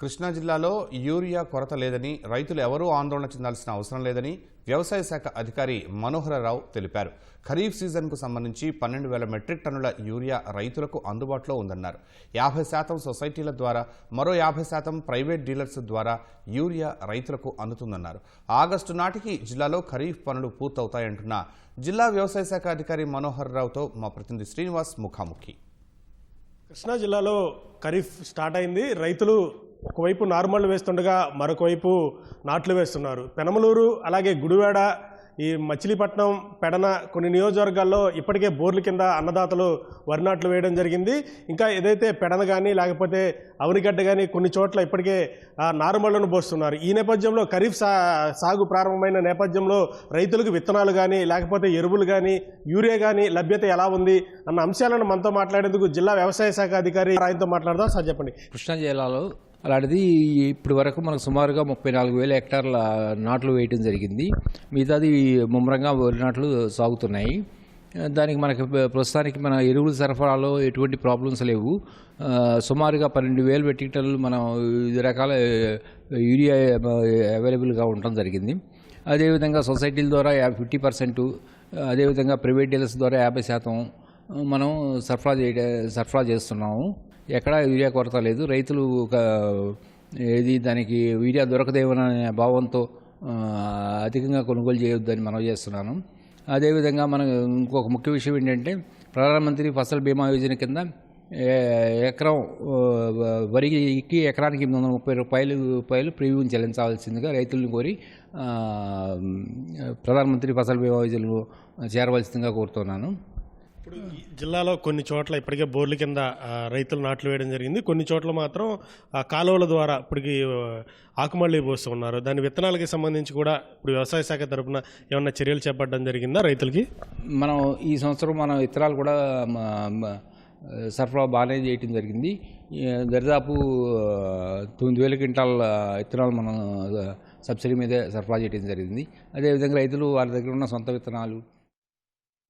కృష్ణా జిల్లాలో యూరియా కొరత లేదని రైతులు ఎవరూ ఆందోళన చెందాల్సిన అవసరం లేదని వ్యవసాయ శాఖ అధికారి మనోహరరావు తెలిపారు. ఖరీఫ్ సీజన్కు సంబంధించి పన్నెండు వేల మెట్రిక్ టన్నుల యూరియా రైతులకు అందుబాటులో ఉందన్నారు. యాభై శాతం సొసైటీల ద్వారా మరో యాభై శాతం ప్రైవేట్ డీలర్స్ ద్వారా యూరియా రైతులకు అందుతుందన్నారు. ఆగస్టు నాటికి జిల్లాలో ఖరీఫ్ పనులు పూర్తవుతాయంటున్న జిల్లా వ్యవసాయ శాఖ అధికారి మనోహర్ రావుతో మా ప్రతినిధి శ్రీనివాస్ ముఖాముఖి. కృష్ణా జిల్లాలో ఖరీఫ్ స్టార్ట్ అయింది. రైతులు ఒకవైపు నార్మల్ వేస్తుండగా మరొక వైపు నాట్లు వేస్తున్నారు. పెనమలూరు అలాగే గుడివాడ ఈ మచిలీపట్నం పెడన కొన్ని నియోజకవర్గాల్లో ఇప్పటికే బోర్ల కింద అన్నదాతలు వరి నాట్లు వేయడం జరిగింది. ఇంకా ఏదైతే పెడన కానీ లేకపోతే అవనిగడ్డ కానీ కొన్ని చోట్ల ఇప్పటికే నారుమళ్ళను పోస్తున్నారు. ఈ నేపథ్యంలో ఖరీఫ్ సా సాగు ప్రారంభమైన నేపథ్యంలో రైతులకు విత్తనాలు కానీ లేకపోతే ఎరువులు కానీ యూరియా కానీ లభ్యత ఎలా ఉంది అన్న అంశాలను మనతో మాట్లాడేందుకు జిల్లా వ్యవసాయ శాఖ అధికారి ఆయనతో మాట్లాడదాం. సార్ చెప్పండి. కృష్ణా జిల్లాలో అలాంటిది ఇప్పటి వరకు మనకు సుమారుగా ముప్పై నాలుగు వేల హెక్టార్ల నాట్లు వేయటం జరిగింది. మిగతాది ముమ్మరంగా వరి నాట్లు సాగుతున్నాయి. దానికి మనకి ప్రస్తుతానికి మన ఎరువుల సరఫరాలో ఎటువంటి ప్రాబ్లమ్స్ లేవు. సుమారుగా పన్నెండు వేలు మెట్రిక్ మనం వివిధ రకాల యూరియా అవైలబుల్గా ఉండటం జరిగింది. అదేవిధంగా సొసైటీల ద్వారా యాభై ఫిఫ్టీ పర్సెంట్ అదేవిధంగా ప్రైవేట్ డీలర్స్ ద్వారా యాభై శాతం మనం సరఫరా చేయ సరఫరా చేస్తున్నాము. ఎక్కడా యూరియా కొరత లేదు. రైతులు ఒక ఏది దానికి యూరియా దొరకదేమనే భావంతో అధికంగా కొనుగోలు చేయొద్దని మనం చేస్తున్నాను. అదేవిధంగా మనం ఇంకొక ముఖ్య విషయం ఏంటంటే ప్రధానమంత్రి ఫసల్ బీమా యోజన కింద ఏ- ఎకరం వరికి ఎకరానికి ఎనిమిది వందల ముప్పై రూపాయలు రూపాయలు ప్రీమియం చెల్లించాల్సిందిగా రైతులను కోరి ప్రధానమంత్రి ఫసల్ బీమా యోజనలో చేరవలసిందిగా కోరుతున్నాను. ఇప్పుడు జిల్లాలో కొన్ని చోట్ల ఇప్పటికే బోర్ల కింద రైతులు నాట్లు వేయడం జరిగింది. కొన్ని చోట్ల మాత్రం ఆ కాలువల ద్వారా ఇప్పటికి ఆ, ఆకుమళ్ళి పోస్తున్నారు దాని విత్తనాలకి సంబంధించి కూడా ఇప్పుడు వ్యవసాయ శాఖ తరపున ఏమన్నా చర్యలు చేపట్టడం జరిగిందా రైతులకి? మనం ఈ సంవత్సరం మనం విత్తనాలు కూడా సరఫరా బాగానే చేయటం జరిగింది. దరిదాపు తొమ్మిది వేల క్వింటాల్ విత్తనాలు మనం సబ్సిడీ మీద సరఫరా చేయడం జరిగింది. అదేవిధంగా రైతులు వారి దగ్గర ఉన్న సొంత విత్తనాలు